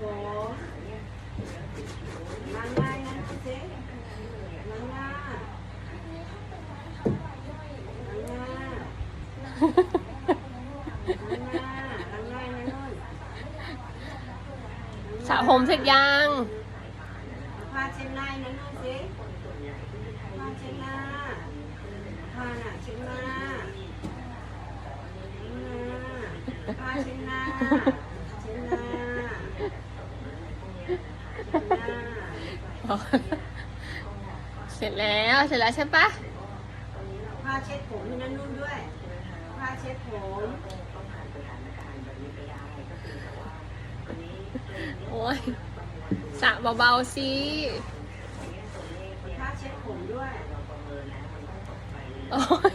สระผมเสร็จยังผ้าเช็ดหน้านะนุ่นเจ๊ผ้าเช็ดหน้าผ้าน่ะเช็ดหน้าผ้าเช็ดหน้าเช็ดหน้า เช็ดหน้าเสร็จแล้วเสร็จแล้วใช่ปะผ้าเช็ดผมให้นั่นนุ่นด้วยผ้าเช็ดผมโอ้ยสระเบาๆสิผ้าเช็ดผมด้วยโอ้ย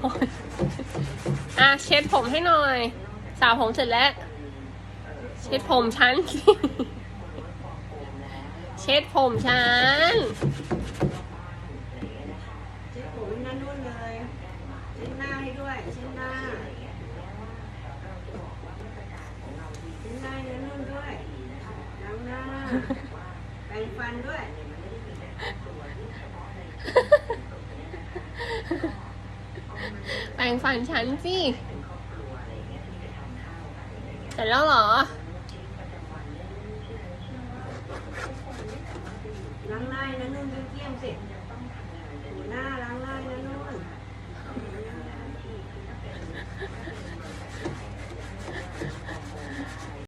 โอ้ยอะเช็ดผมให้หน่อยสระผมเสร็จแล้ว เช็ดผมฉัน เช็ดผมฉัน เช็ดผมให้นั่นนุ่นเลยเช็ดหน้าให้ด้วยเช็ดหน้าเช็ดหน้าให้นั่นนุ่นด้วยล้างหน้าแปรงฟันด้วยแปรงฟันฉันสิเสร็จแล้วเหรอ ล้างหน้านั่นนุ่นเกลี้ยง